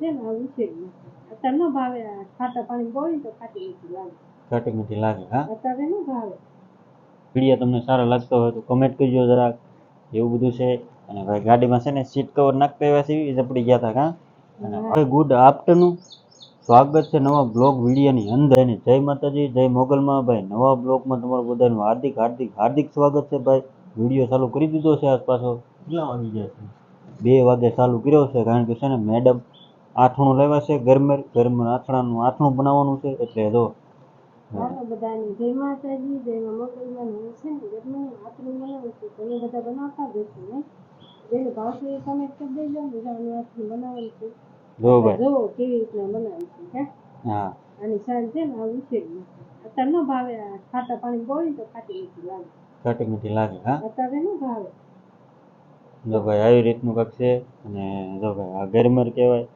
છે ને આ ઉછેર અત્યારે ન ભાવે ખાટા પાણી બોળી તો ખાટી મીઠી લાગે. ખાટી મીઠી લાગે હા? અત્યારે ન ભાવે. વીડિયો તમને સારો લાગતો હોય તો કમેન્ટ કરજો જરાક. એવું બધું છે. અને ભાઈ ગાડીમાં છે ને સીટ કવર નાખતા એવા સીવી ઝપડી ગયા હતા હા? અને હવે ગુડ આફ્ટરનૂન સ્વાગત છે નવા બ્લોગ વિડીયોની અંદર. અને જય માતાજી જય મોગલમાં. ભાઈ નવા બ્લોગમાં તમારું બધાનું હાર્દિક હાર્દિક હાર્દિક સ્વાગત છે ભાઈ. વીડિયો ચાલુ કરી દીધો છે આજ પાછો. કેટલા વાગી ગયા છે? બે વાગે ચાલુ કર્યો છે. કારણ કે છે ને મેડમ આથણું લેવા છે ગરમેર ગરમેર આથણાનું આથણું બનાવવાનું છે એટલે જો. હાલો જય માતાજી જય મા છે ને ઘરમાં આટલું બનાવું છું એ બધા બનાવતા જ ને જેને ભાવશે એ કમેન્ટ કરી દેજો બીજા આનું બનાવવાનું છે. જો ભાઈ. જોવો કેવી રીતના બનાવી છે હા? આની સાંજ છે ને આ ઉછેર. અત્યારે ન ભાવે ખાટા પાણી બોળી તો ખાટી મીઠી લાગે. ખાટી મીઠી લાગે હા? અત્યારે ન ભાવે. જો ભાઈ આવી રીતનું કંઈક છે અને જો ભાઈ આ ગરમર કહેવાય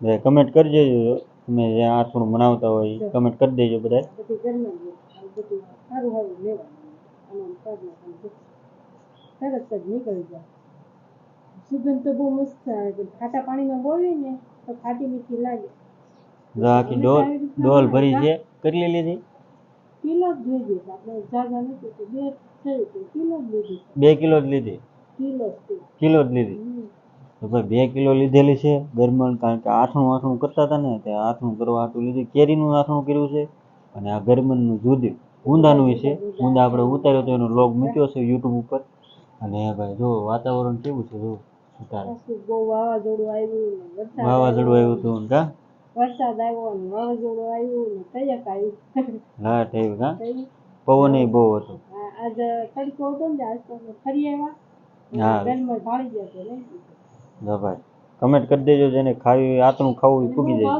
કમેન્ટ દેજો. તમે જે આથણું બનાવતા હોય કમેન્ટ કરી દેજો બધા બધી જ આ બધું સારું સારું લેવાનું. અને આમ કરી નાખવાનું. તરત જ નીકળી જાય. સુગંધ તો બહુ મસ્ત આવે ખાટા પાણીમાં બોલે ને તો ખાટી મીઠી લાગે. આખી ડોલ ડોલ ભરી છે કેટલી લીધી? કિલો જ છે. આપણે જાગા નથી બે કિલો જ લીધી બે કિલો જ લીધી? કિલો. કિલો જ લીધી. તો ભાઈ બે કિલો લીધેલી છે ગરમણ કારણ કે આથણું આથણું કરતા હતા ને તે આથણું કરવા આટલું લીધું. કેરીનું આથણું કર્યું છે અને આ ગરમણનું જુદી ઊંધાનું છે. ઊંધા આપણે ઉતાર્યો તો એનો લોગ મૂક્યો છે યુટ્યુબ ઉપર. અને ભાઈ જો વાતાવરણ કેવું છે જો ઉતારે વાવાઝોડું આવ્યું વાવાઝોડું આવ્યું હતું કા? વરસાદ આવ્યો ને વાવાઝોડું આવ્યું ને કયક આવ્યું લાટ આવ્યું કા પવન બહુ હતો. આજે તડકો હતો ને આજ તો ફરી આવ્યા. હા. ઘરમાં ભાળી ગયા તો લઈ લીધું. જો ભાઈ કમેન્ટ કરી દેજો જેને ખાવી હોય, ખાવું પૂગી જાય.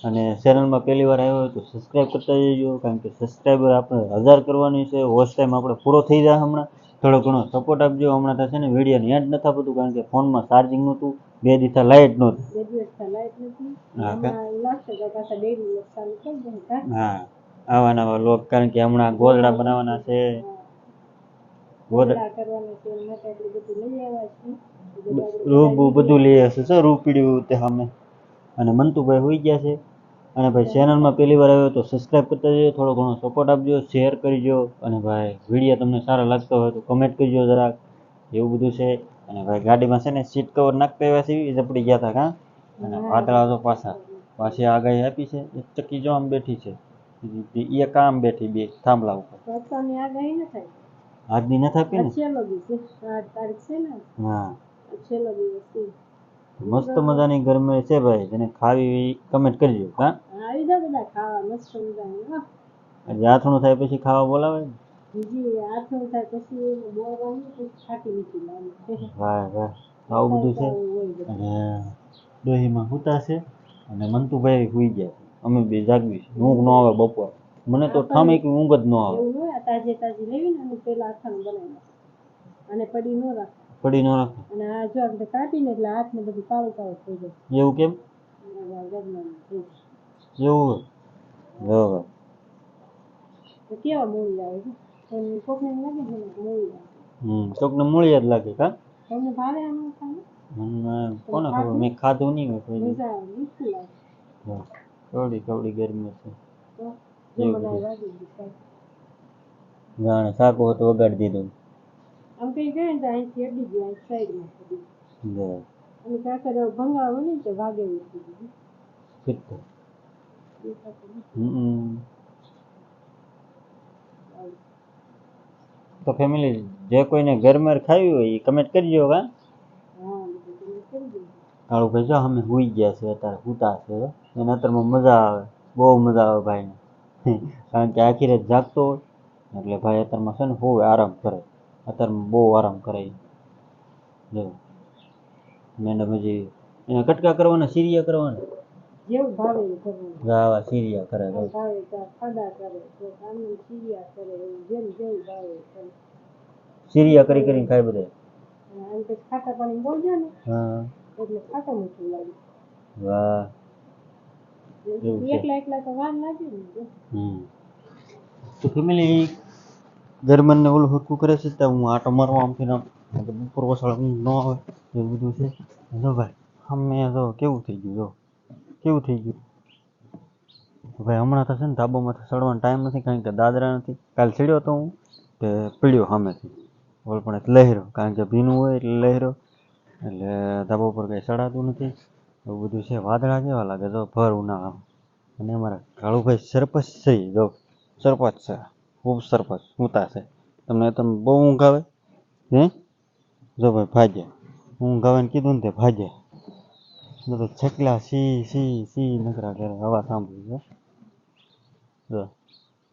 અને ચેનલમાં પહેલી વાર આવ્યો તો સબસ્ક્રાઈબ કરતા જજો કારણ કે સબસ્ક્રાઈબર આપણે હજાર કરવાની છે વોચ ટાઈમ આપણે પૂરો થઈ જાય હમણાં. થોડો ઘણો સપોર્ટ આપજો હમણાં થશે ને વીડિયો યાદ નથી આપતું કારણ કે ફોનમાં ચાર્જિંગ નહોતું બે દિવસા લાઇટ નહોતી? હા આવા નવા લોક કારણ કે હમણાં ગોદડા બનાવવાના છે. આપણે બધું લઈ આવશે સર રૂ પીડ્યું તે સામે. અને મંતુભાઈ હોઈ ગયા છે. અને ભાઈ ચેનલમાં પહેલી વાર આવ્યો તો સબસ્ક્રાઈબ કરતા જજો થોડો ઘણો સપોર્ટ આપજો શેર કરજો. અને ભાઈ વીડિયો તમને સારા લાગતો હોય તો કમેન્ટ કરજો જરાક. એવું બધું છે. અને ભાઈ ગાડીમાં છે ને સીટ કવર નાખતા એવા છે ઝપડી ગયા હતા કાં? અને વાદળા તો પાછા. પાછી આગાહી આપી છે. એક ચક્કી જો આમ બેઠી છે. એ કામ બેઠી બે થાંભલા ઉપર. આગાહી ન થાય. આજની નથી આપી ને? છેલ્લો દિવસ આઠ તારીખ છે ને? હા. છેલ્લો દિવસ છે. મસ્ત મજાની ગરમી છે ભાઈ. જેને ખાવી કમેન્ટ કરજો હા? આવી જા બધા ખાવા. મસ્ત મજાની આજે આથણું થાય પછી ખાવા બોલાવે બીજી આથણું થાય પછી એને બોલવાનું પછી મીઠી લાગે વાહ વાહ. આવું બધું છે? અને દોહીમાં હુતા છે અને મંતુભાઈ હુઈ ગયા અમે બે જાગવી ઊંઘ ન આવે બપોર. મને તો ઠામ એક ઊંઘ જ ન આવે. એવું હોય તાજે તાજી લેવી ને પેલા આથાનું બનાવી નાખે. અને પડી ન રાખે. પડી ન રાખે. અને આ જો આપણે કાપીને એટલે હાથને બધું કાળું કાળું થઈ જાય. એવું કેમ. એવું તો કેવા મૂળ આવે છે? કોકને લાગે છે ને મૂળી હમ ચોકને મૂળિયા જ લાગે કા? તમને ભાવે આનું ખાવાનું મને કોને ખબર? મેં ખાધું નહીં કોઈ કવડી કવડી ગરમી છે. તો. જાણે સાકું હતું વગાડી દીધું. આમ કઈ ગયા ને તો અહીંથી અડી ગયું અહીં સાઈડમાં પડી અને કાકર ભંગાવો ને તો વાગે હમ. તો ફેમિલી જે કોઈને ઘરમાં ખાવી હોય એ કમેન્ટ કરજો કા કાળુ ભાઈ જો અમે હુઈ ગયા છે અત્યારે હુતા છે એને અત્યારમાં મજા આવે બહુ મજા આવે ભાઈને. કારણ કે આખી રાત જાગતો હોય એટલે ભાઈ અત્યારમાં છે ને બહુ આરામ કરે. અત્યારમાં બહુ આરામ કરે ઈ. જો. મેડમ હજી એને કટકા કરવાના સીરિયા કરવાના? જેવું ભાવે એવું કરવાનું આવા સીરિયા કરે આ ભાવે ત્યાં ખાડા કરે તો આમને ચીરિયા કરે એવું જેમ જેવું ભાવે એવું કરે. સીરિયા કરી કરીને ખાય બધે? અને આમ પછી ખાટા પાણી બોલજો ને હા. એટલે ખાટા મીઠું લાગે. વાહ. એવું છે. એકલા એકલા તો વાર લાગે ને જો. હમ. તો ફેમિલી ગરમનને ઓલું હરખું કરે છે તો હું આટો મારવા આમ કારણ બપોર વસાળ ન આવે એવું બધું છે. જો ભાઈ અમે જો કેવું થઈ ગયું જો? કેવું થઈ ગયું? ભાઈ હમણાં થશે ને ધાબામાંથી ચડવાનો ટાઈમ નથી કારણ કે દાદરા નથી. કાલ ચડ્યો તો હું તે પીડ્યો સામેથી. ઓલ પણ લહેરો કારણ કે ભીનું હોય એટલે લહેરો એટલે ધાબા ઉપર કંઈ ચડાતું નથી. એવું બધું છે. વાદળા કેવા લાગે? જો ભર ઉનાળામાં અને અમારા કાળુભાઈ સરપંચ છે ઈ. જો સરપંચ છે. ખૂબ સરપંચ. ઉતા છે. તમને તમે બહુ ઊંઘ આવે. હે? જો ભાઈ ભાજ્યા ઊંઘ આવે ને કીધું ને તે ભાજ્યા બધું છકલા સી સી સી નકરા કરે હવા સાંભળી છે. જો.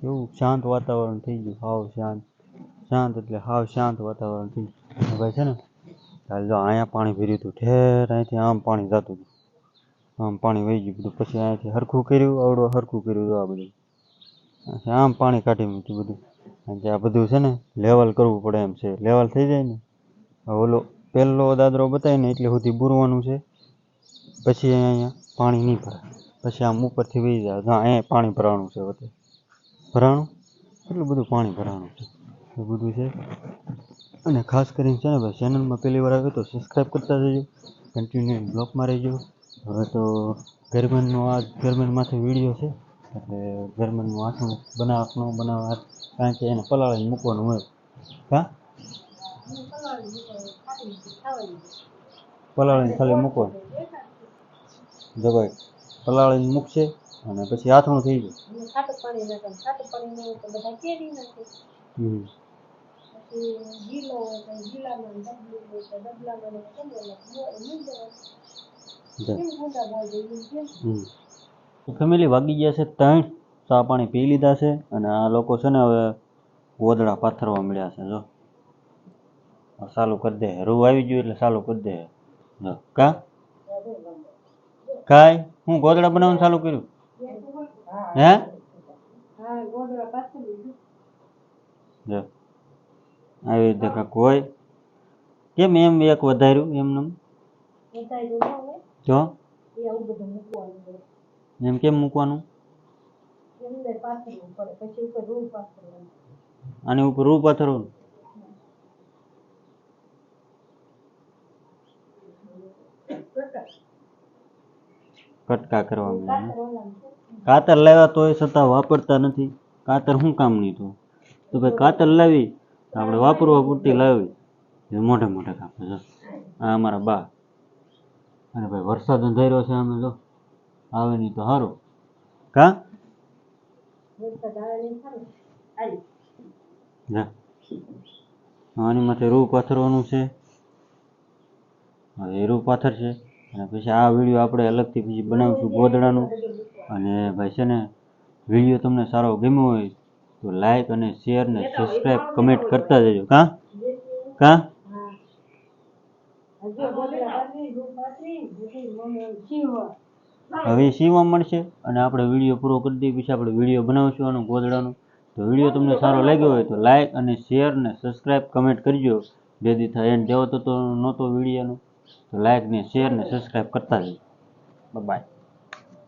એવું શાંત વાતાવરણ થઈ ગયું. હાવ શાંત. શાંત એટલે હાવ શાંત વાતાવરણ થઈ ગયું. ભાઈ છે ને, કાલે જો અહીંયા પાણી ભર્યું હતું. ઠેર અહીંથી આમ પાણી જતું હતું. આમ પાણી વહી ગયું બધું. પછી અહીંયાથી હરખું કર્યું, આવડું હરખું કર્યું આ બધું. આમ પાણી કાઢી મૂક્યું બધું. કારણ આ બધું છે ને, લેવલ કરવું પડે એમ છે. લેવલ થઈ જાય ને. ઓલો પહેલો દાદરો બતાવીને એટલે સુધી બુરવાનું છે. પછી અહીંયા પાણી નહીં ભરાય. પછી આમ ઉપરથી વહી જાય. હા, અહીંયા પાણી ભરાવાનું છે બધું ભરાણું? એટલું બધું પાણી ભરાવાનું છે. એ બધું છે. અને ખાસ કરીને છે ને, ભાઈ ચેનલમાં પહેલી વાર આવ્યો તો સબસ્ક્રાઈબ કરતા જજો કન્ટિન્યુ બ્લોકમાં રહેજો. હવે તો ગરમીનો આ ગરમીમાંથી વીડિયો છે. એટલે ગરમીનું આથું બનાવવાનું બનાવવા કારણ કે એને પલાળીને મૂકવાનું હોય. હા? પલાળીને ખાલી મૂકવાનું. જો ભાઈ પલાળીને મૂકશે અને પછી આથણું થઈ જાય. ગીલો ગીલામાં ડબલું ડબલામાં ફેમિલી વાગી ગયા છે ત્રણ ચા પાણી પી લીધા છે અને આ લોકો છે ને હવે ગોદડા પાથરવા મળ્યા છે જો. ચાલુ કરી દે. રૂ આવી ગયું એટલે ચાલુ કરી દે. જો. કા? કાય હું ગોદડા બનાવવાનું ચાલુ કર્યું? હે? જો. આવી રીતે કોઈ હોય. કેમ એમ એક વધાર્યું એમનું જો એ આવું બધું મૂકવાનું હોય એમ કેમ મૂકવાનું એમને પાથરવું પડે પછી ઉપર રૂ પાથરવાનું આની ઉપર રૂ પાથરવાનું કટકા કરવા મળ્યા પાથર ઓલામાં છે કાતર લાવ્યા તોય છતાં વાપરતા નથી કાતર શું કામ નહીં તો તો ભાઈ કાતર લાવી તો આપણે વાપરવા પૂરતી લાવી એ મોઢે મોઢે કાપે જો આ અમારા બા અને ભાઈ વરસાદ અંધાર્યો છે અમે જો. આવે નહીં તો સારું કા? આની માટે રૂ પાથરવાનું છે. હવે એ રૂ પાથર છે અને પછી આ વીડિયો આપણે અલગથી પછી બનાવીશું ગોદડાનું. અને ભાઈ છે ને વીડિયો તમને સારો ગમ્યો હોય તો લાઈક અને શેર ને સબસ્ક્રાઈબ કમેન્ટ કરતા જજો. કા? કા હા હજુ ગોદડા પાથરી રૂ પાથરી પછી મમ્મી શીવવા હવે એ મળશે અને આપણે વીડિયો પૂરો કરી દઈએ પછી આપણે વીડિયો બનાવશું આનો ગોદડાનો. તો વીડિયો તમને સારો લાગ્યો હોય તો લાઈક અને શેર ને સબસ્ક્રાઈબ કમેન્ટ કરજો. જેથી થાય એન્ડ જેવો તો નહોતો વિડીયોનો. તો લાઈક ને શેર ને સબસ્ક્રાઈબ કરતા જજો બાય